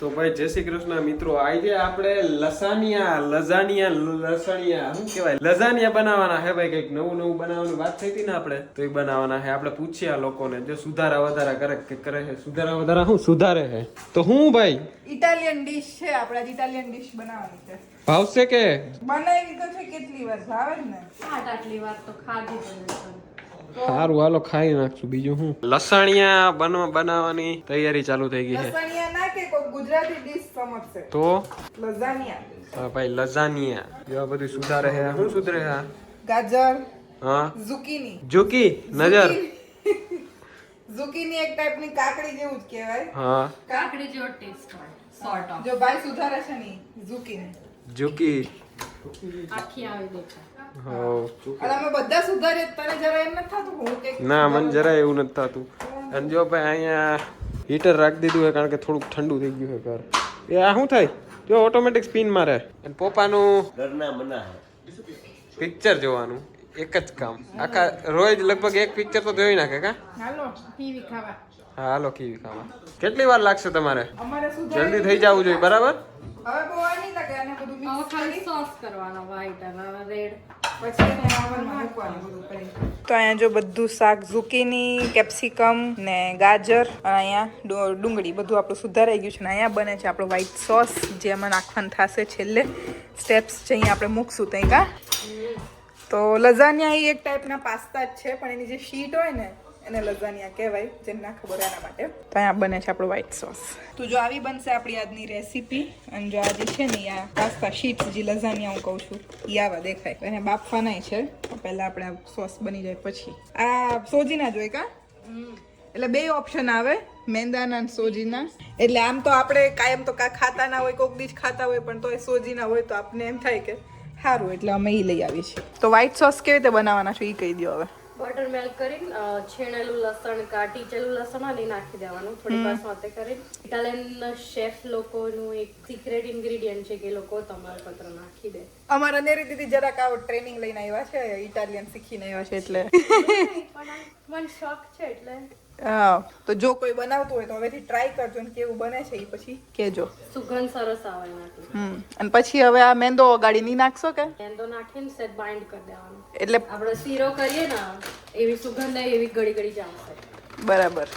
તો ભાઈ જય શ્રી કૃષ્ણ મિત્રો. આજે આપણે લસાનિયા લઝાનિયા લસણિયા શું કહેવાય? લઝાનિયા બનાવવાના હે ભાઈ કંઈક નવું નવું બનાવવાની વાત થઈ હતી ને આપણે તો એ બનાવવાના હે આપણે પૂછીએ આ લોકોને જો સુધારા વધારા કરે કે કરે છે? સુધારા વધારા શું? સુધારે છે. તો હું ભાઈ? ઇટાલિયન ડિશ છે આપણે ઇટાલિયન ડિશ બનાવવાની છે. ભાવશે કે? બનાવી તો છે કેટલી વાર ભાવે ને? આટલી વાર તો ખાધી. સારું હાલો ખાઈ નાખશું. બીજું શું? લસણિયા બનવા બનાવવાની તૈયારી ચાલુ થઈ ગઈ છે. ના કે કોઈ ગુજરાતી ડિશ સમજશે? તો? લઝાનિયા. હા ભાઈ લઝાનિયા. એવા બધું સુધારે છે શું સુધરે છે ગાજર. હા? ઝુકીની ઝુકી નજર. ઝુકીની એક ટાઈપની કાકડી જેવું જ કહેવાય. હા. કાકડી જેવો ટેસ્ટ હોય સોર્ટ ઓફ જો ભાઈ સુધારે છે ની ઝુકીની ઝુકી આખી આવી દેખાય હો અને અમે બધા સુધારીએ તને જરા એમ નથી થતું હું કે ના મને જરાય એવું નથી થતું. અને જો ભાઈ અહીંયા હીટર રાખી દીધું હોય કારણ કે થોડુંક ઠંડુ થઈ ગયું છે ઘર. એ આ શું થાય? જો ઓટોમેટિક સ્પિન મારે. અને પપ્પાનું ડરના મના પિક્ચર જોવાનું. એક જ કામ. આખા રોજ લગભગ એક પિક્ચર તો જોઈ નાખે કા? હાલો ટીવી ખાવા. હા હાલો કીવી ખાવા. કેટલી વાર લાગશે તમારે? જલ્દી થઈ જવું જોઈએ બરાબર? હવે બહુ નહીં લાગે અને બધું મિક્સ કરી. સોસ કરવાનો વ્હાઈટ અને રેડ તો અહીંયા જો બધું શાક ઝુકીની, કેપ્સિકમ ને ગાજર, અને અહીંયા ડુંગળી બધું આપણું સુધારાઈ ગયું છે ને અહીંયા બને છે આપણો વ્હાઈટ સોસ જે એમાં નાખવાનું થશે છેલ્લે. સ્ટેપ્સ જે અહીંયા આપણે મૂકશું ત્યાં તો લઝાનિયા એ એક ટાઈપના પાસ્તા જ છે, પણ એની જે શીટ હોય ને એને લઝાનિયા કહેવાય જેમ ના માટે. તો અહીંયા બને છે આપણો વ્હાઈટ સોસ તો જો આવી બનશે આપણી આજની રેસીપી અને જો આ જે છે ને આ પાસ્તા શીટ જે લઝાનિયા હું કહું છું એ આવા દેખાય. એને બાફવાના છે. તો પહેલાં આપણે આ સોસ બની જાય પછી. આ સોજીના જોઈ કા? એટલે બે ઓપ્શન આવે, મેંદાના અને સોજીના. એટલે આમ તો આપણે કાયમ તો કા ખાતા ના હોય, કોક દીજ ખાતા હોય, પણ તો એ સોજીના હોય, તો આપને એમ થાય કે સારું, એટલે અમે એ લઈ આવીએ છીએ. તો વ્હાઈટ સોસ કેવી રીતે બનાવવાના છો એ કહી દો હવે. બટર મેલ્ક કરીને છેણેલું લસણ કા ટીચેલું લસણ અને નાખી દેવાનું થોડી વાર સોતે કરીને ઇટાલિયન શેફ લોકોનું એક સિક્રેટ ઇન્ગ્રીડિયન્ટ છે કે એ લોકો તમાલપત્ર નાખી દે. અમારા નેરી દીદી જરાક આવો ટ્રેનિંગ લઈને આવ્યા છે ઇટાલિયન શીખીને આવ્યા છે એટલે. મને શોખ છે એટલે. હા તો જો કોઈ બનાવતું હોય તો હવેથી ટ્રાય કરજો ને કેવું બને છે એ પછી કહેજો સુગંધ સરસ આવે હમ અને પછી હવે આ મેંદો ગાડી નહીં નાખશો કે? મેંદો નાખીને સેટ બાઇન્ડ કરી દેવાનું. એટલે આપણે શીરો કરીએ ને એવી સુગંધ એવી ગળી ગળી જામશે બરાબર.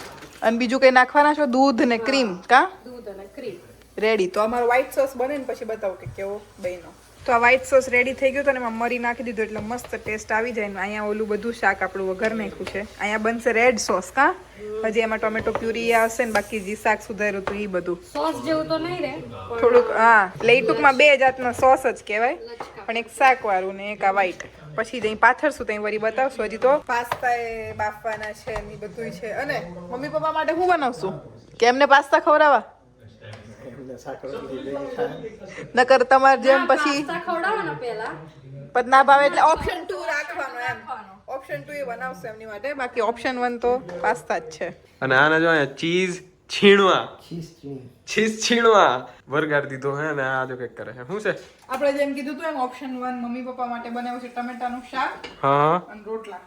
અને બીજું કઈ નાખવાના છો? દૂધ ને ક્રીમ કા? દૂધ અને ક્રીમ રેડી તો અમારો વ્હાઈટ સોસ બને ને પછી બતાવો કે કેવો બન્યો. તો આ વ્હાઈટ સોસ રેડી થઈ ગયું તો અને એમાં મરી નાખી દીધું એટલે મસ્ત ટેસ્ટ આવી જાય ને અહીંયા ઓલું બધું શાક આપણું વઘાર નાખ્યું છે. અહીંયા બનશે રેડ સોસ કા? હજી એમાં ટોમેટો પ્યુરી આવશે ને બાકી જે શાક સુધાર્યું હતું એ બધું. સોસ જેવું તો નહીં રે. થોડુંક હા એટલે એ ટૂંકમાં બે જાતનો સોસ જ કહેવાય. પણ એક શાક વાળું ને એક આ વ્હાઈટ પછી જઈ પાથરશું ત્યાં વળી બતાવશું. હજી તો પાસ્તા એ બાફવાના છે ને બધું છે. અને મમ્મી પપ્પા માટે હું બનાવશું? કે એમને પાસ્તા ખવડાવવા? નકર તમારે જેમ પછી પાસ્તા પહેલા. પછી ના ભાવે એટલે ઓપ્શન ટુ રાખવાનો એમ. ઓપ્શન ટુ એ બનાવશે એમની માટે. બાકી ઓપ્શન વન તો પાસ્તા જ છે. અને આને જો અહીંયા ચીઝ છીણવા. ચીઝ છીણવા. વરગાડી દીધો હે ને આ જો કંઈક કરે છે. શું છે? આપણે જેમ કીધું તું એમ ઓપ્શન વન મમ્મી પપ્પા માટે બનાવ્યું છે ટમેટાનું શાક હા અને રોટલા.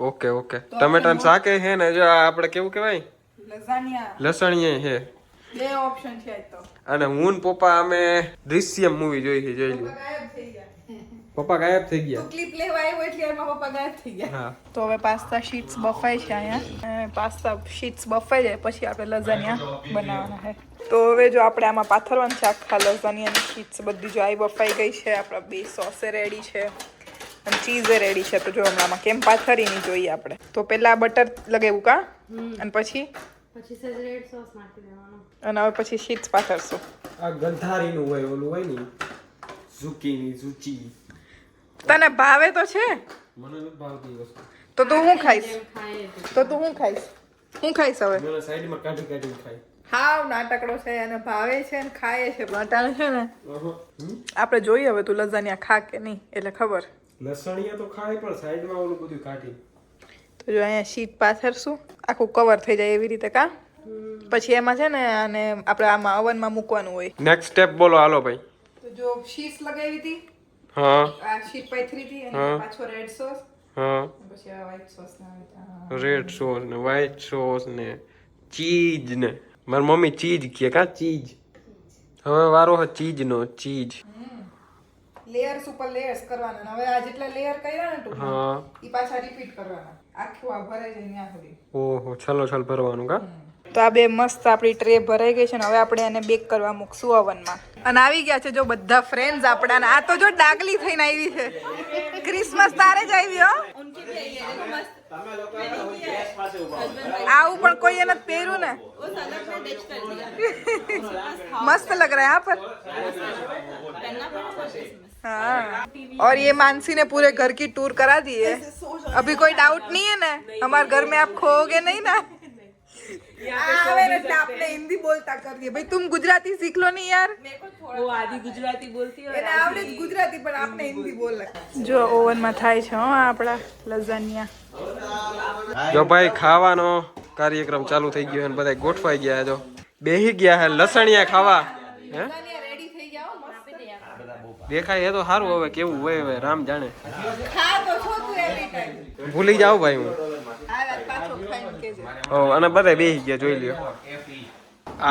Okay okay. ટમેટાનું શાકે હે ને જો આપણે કેવું કહેવાય? લસણિયા. લસણીએ હે. બે ઓપ્શન છે તો. અને હું પપ્પા અમે દૃશ્યમ મૂવી જોઈ છે જોઈ લ્યો. પપ્પા ગાયબ થઈ ગયા. ક્લિપ લેવા આવ્યો એટલે એમાં પપ્પા ગાયબ થઈ ગયા. હા. તો હવે પાસ્તા શીટ્સ બફાય છે અહીંયા. પાસ્તા શીટ્સ બફાઈ જાય પછી આપણે લઝાનિયા બનાવવાના છે. તો હવે જો આપણે આમાં પાથરવાનું છે આખા લઝાનિયાની શીટ્સ બધી જો આવી બફાઈ ગઈ છે આપણા બે સોસે રેડી છે. અને ચીઝે રેડી છે. તો જો હમણાં આમાં કેમ પાથરીની જોઈએ આપણે. તો પહેલા બટર લગાવ્યું કા? અને પછી? પછી સેજ રેડ સોસ નાખી દેવાનો. અને હવે પછી શીત પાથરશું. આ ગંધારીનું હોય ઓલું હોય ને ઝુકીની ઝુચી. તને ભાવે તો છે? મને નથી ભાવતી વસ્તુ. તો તું હું ખાઈશ? તે. તો હું ખાઈશ? હું ખાઈશ હવે? મને સાઈડમાં કાઢી કાઢી ખાઈ હાવ નાટકડો છે અને ભાવે છે ને ખાય છે પણ અટાણે છે ને આપણે જોઈએ હવે તું લઝાનિયા ખા કે નહીં એટલે ખબર. લસણિયા તો ખાય પણ સાઈડમાં ઓલું બધું કાઢી. તો જો અહીંયા શીટ પાથરશું આખું કવર થઈ જાય એવી રીતે કા? પછી એમાં છે ને અને આપણે આમાં ઓવનમાં મૂકવાનું હોય. નેક્સ્ટ સ્ટેપ બોલો હાલો ભાઈ. તો જો શીટ્સ લગાવી હતી હા. આ શીટ પાથરી હતી અને પાછો રેડ સોસ હા. પછી આ વ્હાઈટ સોસ ને રેડ સોસ ને વ્હાઈટ સોસ ને ચીઝ ને. મારી મમ્મી ચીઝ કહે કા? ચીઝ હવે વારો હે ચીજ નો ચીજ લેયર્સ ઉપર લેયર્સ કરવાના હવે આ જેટલા લેયર કર્યા ને ટૂંકમાં એ પાછા રિપીટ કરવાના. આખું આ ભરાઈ જાય ત્યાં સુધી. ઓહો છલો છલ ભરવાનું કા? તો આ બે મસ્ત આપણી ટ્રે ભરાઈ ગઈ છે ને હવે આપણે એને બેક કરવા મૂકશું ઓવનમાં અને આવી ગયા છે જો બધા ફ્રેન્ડ્સ આપણા ને આ તો જો ડાગલી થઈને આવી છે ક્રિસમસ તારે જ આવી હો આવું પણ કોઈએ નથી પહેર્યું ને मस्त लग रहा है यहाँ पर हाँ और ये मानसी ने पूरे घर की टूर करा दी है अभी कोई डाउट नहीं है ना हमारे घर में आप खोओगे नहीं ना આવે ને આપણે હિન્દી બોલતા કરીએ. ભાઈ તું ગુજરાતી શીખ લો ને યાર ઓ આધી ગુજરાતી બોલતી હોય એને આવડે ગુજરાતી પણ આપણે હિન્દી બોલે. જો ઓવનમાં થાય છે હો આપણા લઝાનિયા. જો ભાઈ ખાવાનો કાર્યક્રમ ચાલુ થઈ ગયો અને બધા ગોઠવાઈ ગયા જો. બેહી ગયા હે લસણિયા ખાવા. હે? દેખાય એ તો સારું હવે કેવું હોય હવે રામ જાણે. ભૂલી જાવ ભાઈ હું. અને બધા બેહી ગયા જોઈ લ્યો.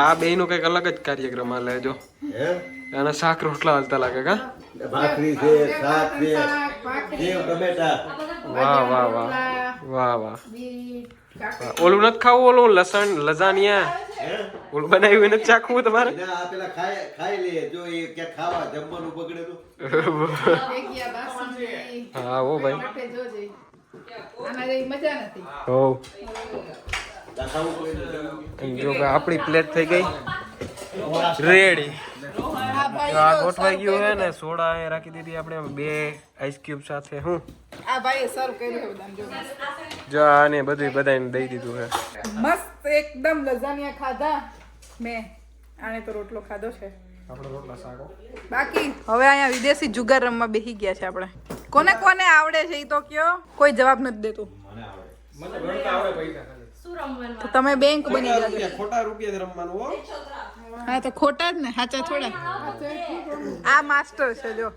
આ બે નું કંઈક અલગ જ કાર્યક્રમ હાલે જો. અને શાક રોટલા હાલતા લાગે કા? ભાખરી છે શાક છે. સેવ ટમેટા વાહ વાહ વાહ. વાહ વાહ. ઓલું નથી ખાવું ઓલું લસણ લઝાનિયા? ઓલું બનાવ્યું નથી ચાખવું તમારે? પેલા ખાઈ ખાઈ લે. જો એ ક્યાંક ખાવા જમવાનું બગડે તો. હા ઓ ભાઈ. હો ના ખાવું પડે તો જમવું. જો કે આપણી પ્લેટ થઈ ગઈ. રેડી આ ગોઠવાઈ ગયું છે ને સોડા એ રાખી દીધી આપણે. બે આઈસ ક્યુબ સાથે હું? આ ભાઈ સર્વ કર્યું જો. જો આને બધું બધાને દઈ દીધું છે. મસ્ત એકદમ લઝાનિયા ખાધા. મેં આને તો રોટલો ખાધો છે. આપણે રોટલા શાકો બાકી હવે અહીંયા વિદેશી જુગાર રમવા બેસી ગયા છે આપણે. કોને કોને આવડે છે એ તો કયો? કોઈ જવાબ નથી દેતું. મને આવડે પૈસા. ખાલી શું રમવાનું તો તમે બેંક બની જાજો. ખોટા રૂપિયા રમવાનું હો. હા તો ખોટા જ ને સાચા થોડા. આ માસ્ટર છે જો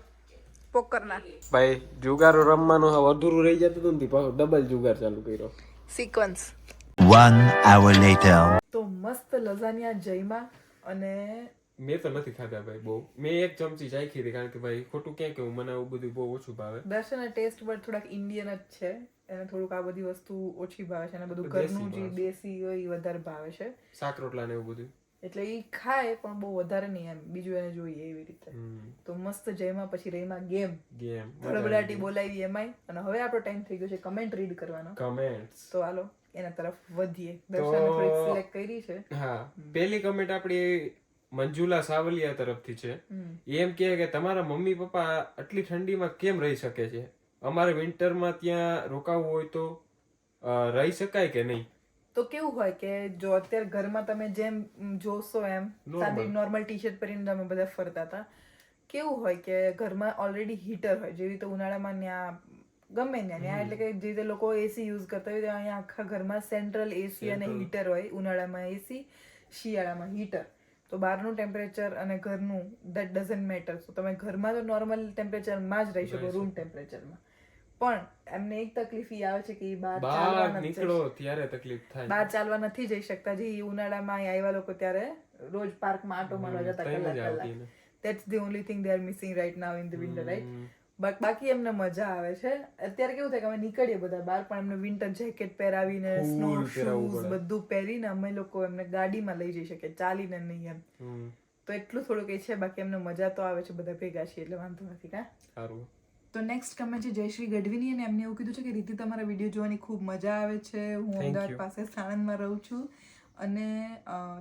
પોકરના. ભાઈ જુગારો રમવાનું હવે અધૂરું રહી જતું હતું ને પાછું ડબલ જુગાર ચાલુ કર્યો. સિક્વન્સ વન આવર લેટર તો મસ્ત લઝાનિયા જયમાં અને મેં તો નથી ખાધા ભાઈ બહુ. મેં એક ચમચી ચાખી હતી કારણ કે ભાઈ ખોટું ક્યાં કેવું મને આવું બધું બહુ ઓછું ભાવે. દર્શન ટેસ્ટ બટ થોડાક ઇન્ડિયન જ છે. એને થોડુંક આ બધી વસ્તુ ઓછી ભાવે છે અને બધું ઘરનું જે દેશી હોય એ વધારે ભાવે છે. શાક રોટલા ને એવું બધું? એટલે એ ખાય પણ બહુ વધારે નહીં એમ. બીજું એને જોઈએ એવી રીતે. તો મસ્ત જયમાં પછી રહીમાં ગેમ. ગેમ ધડબડાટી બોલાવી એમાંય. અને હવે આપણો ટાઈમ થઈ ગયો છે કમેન્ટ રીડ કરવાનો. કમેન્ટ તો હાલો એના તરફ વધીએ. દર્શને થોડીક સિલેક્ટ કરી છે. હા પહેલી કમેન્ટ આપણી મંજુલા સાવલિયા તરફથી છે. એમ કહે કે તમારા મમ્મી પપ્પા આટલી ઠંડીમાં કેમ રહી શકે છે? અમારે વિન્ટરમાં ત્યાં રોકાવું હોય તો રહી શકાય કે નહીં? તો કેવું હોય કે જો અત્યારે ઘરમાં તમે જેમ જોશો એમ સાદી નોર્મલ ટી શર્ટ પહેરીને તમે બધા ફરતા હતા કેવું હોય કે ઘરમાં ઓલરેડી હીટર હોય જેવી રીતે ઉનાળામાં ત્યાં ગમે ત્યાં ત્યાં એટલે કે જે રીતે લોકો એસી યુઝ કરતા હોય ત્યાં અહીંયા આખા ઘરમાં સેન્ટ્રલ એસી અને હીટર હોય ઉનાળામાં એસી શિયાળામાં હીટર તો બહારનું ટેમ્પરેચર અને ઘરનું દેટ ડઝન્ટ મેટર તો તમે ઘરમાં તો નોર્મલ ટેમ્પરેચરમાં જ રહી શકો રૂમ ટેમ્પરેચરમાં પણ એમને એક તકલીફ ઈ આવે છે કે ઈ બહાર ચાલવા નથી નીકળો ત્યારે તકલીફ થાય. બહાર ચાલવા નથી જઈ શકતા. જે ઈ ઉનાળામાં અહીં આવ્યા લોકો ત્યારે રોજ પાર્કમાં આટો મારવા જતા તઈ કલાક મજા આવતી કલાક. That's the only thing they are missing right now in the winter right but બાકી એમને મજા આવે છે. અત્યારે કેવું થાય કે અમે નીકળીએ બધા બહાર પણ એમને વિન્ટર જેકેટ પહેરાવીને સ્નો શૂઝ બધું પહેરીને અમે લોકો એમને ગાડીમાં લઈ જઈ શકીએ ચાલીને નહીં એમ. હમ. તો એટલું થોડુંક એ છે બાકી એમને મજા તો આવે છે બધા ભેગા છીએ એટલે વાંધો નથી કા? સારું. તો નેક્સ્ટ કમેન્ટ છે જયશ્રી ગઢવીની અને એમને એવું કીધું છે કે રીતિ તમારા વીડિયો જોવાની ખૂબ મજા આવે છે. હું અમદાવાદ પાસે સાણંદમાં રહું છું. અને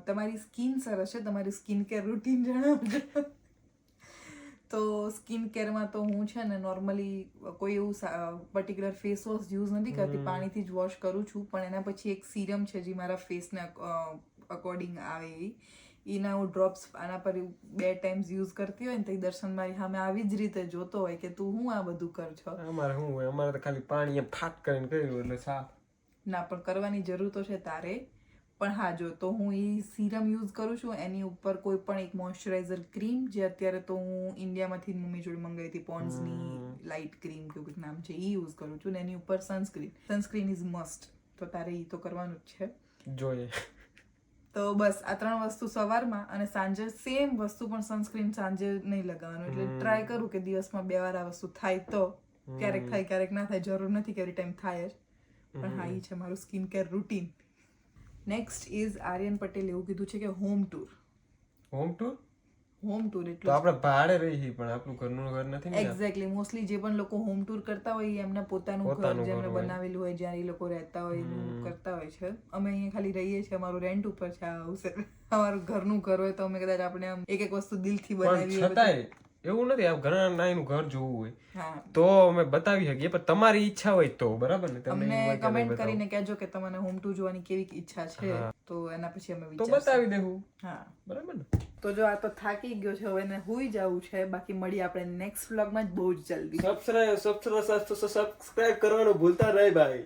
તમારી સ્કિન સરસ છે. તમારી સ્કિન કેર રૂટીન જણાવજો. તો સ્કિન કેરમાં તો હું છે ને નોર્મલી કોઈ એવું પર્ટિક્યુલર ફેસ વોશ યુઝ નથી કરતી. પાણીથી જ વોશ કરું છું. પણ એના પછી એક સિરમ છે જે મારા ફેસને અકોર્ડિંગ આવે એવી. એના હું ડ્રોપ્સ આના પર બે ટાઈમ્સ યુઝ કરતી હોય ને તો દર્શન મારી સામે આવી જ રીતે જોતો હોય કે તું હું આ બધું કર છો? અમારે શું હોય? અમારે તો ખાલી પાણી ફાટ કરીને કર્યું એટલે સાફ. ના પણ કરવાની જરૂર તો છે તારે. પણ હા જો તો હું એ સીરમ યુઝ કરું છું. એની ઉપર કોઈ પણ એક મોઇશ્ચરાઇઝર ક્રીમ જે અત્યારે તો હું ઇન્ડિયામાંથી મમ્મી જોડે મંગાવી હતી પોન્ડ્સની લાઇટ ક્રીમ કે કંઈક નામ છે એ યુઝ કરું છું. ને એની ઉપર સનસ્ક્રીન સનસ્ક્રીન ઇઝ મસ્ટ તો તારે એ તો કરવાનું જ છે. જોઈએ. તો બસ આ ત્રણ વસ્તુ સવારમાં અને સાંજે સેમ વસ્તુ પણ સનસ્ક્રીન સાંજે નહીં લગાવવાનું. એટલે ટ્રાય કરું કે દિવસમાં બે વાર આ વસ્તુ થાય તો. ક્યારેક થાય ક્યારેક ના થાય જરૂર નથી કે એવરી ટાઈમ થાય જ. પણ હા એ છે મારું skin care routine next is Aryan Patel એવું કીધું છે કે home tour home tour home tour તો આપણે ભાડે રહી પણ આપણું ઘરનું ઘર નથી ને એક્ઝેક્ટલી મોસ્ટલી જે પણ લોકો હોમ ટૂર કરતા હોય એમના પોતાનું ઘર હોય. બનાવેલું હોય જ્યાં એ લોકો રહેતા હોય એનું કરતા હોય છે. અમે અહીંયા ખાલી રહીએ છીએ અમારું રેન્ટ ઉપર છે આ હાઉસ અમારું ઘરનું ઘર હોય તો અમે કદાચ આપણે આમ એક એક વસ્તુ દિલથી પણ બનાવી હોય છતાંય એવું નથી આ ઘણા નાનું ઘર જોવું હોય. તો અમે બતાવી શકીએ પણ તમારી ઈચ્છા હોય તો બરાબર ને? તમને કમેન્ટ કરીને કહેજો કે તમને હોમ ટુ જોવાની કેવી ઈચ્છા છે તો એના પછી અમે તો બતાવી દેવું. હા. બરાબર ને? તો જો આ તો થાકી ગયો છે હવે એને હુઈ જવું છે બાકી મળી આપણે નેક્સ્ટ વ્લોગમાં જ બહુ જ જલ્દી. સબસ્ક્રાઇબ સબસ્ક્રાઇબ કરવાનું ભૂલતા નહીં ભાઈ.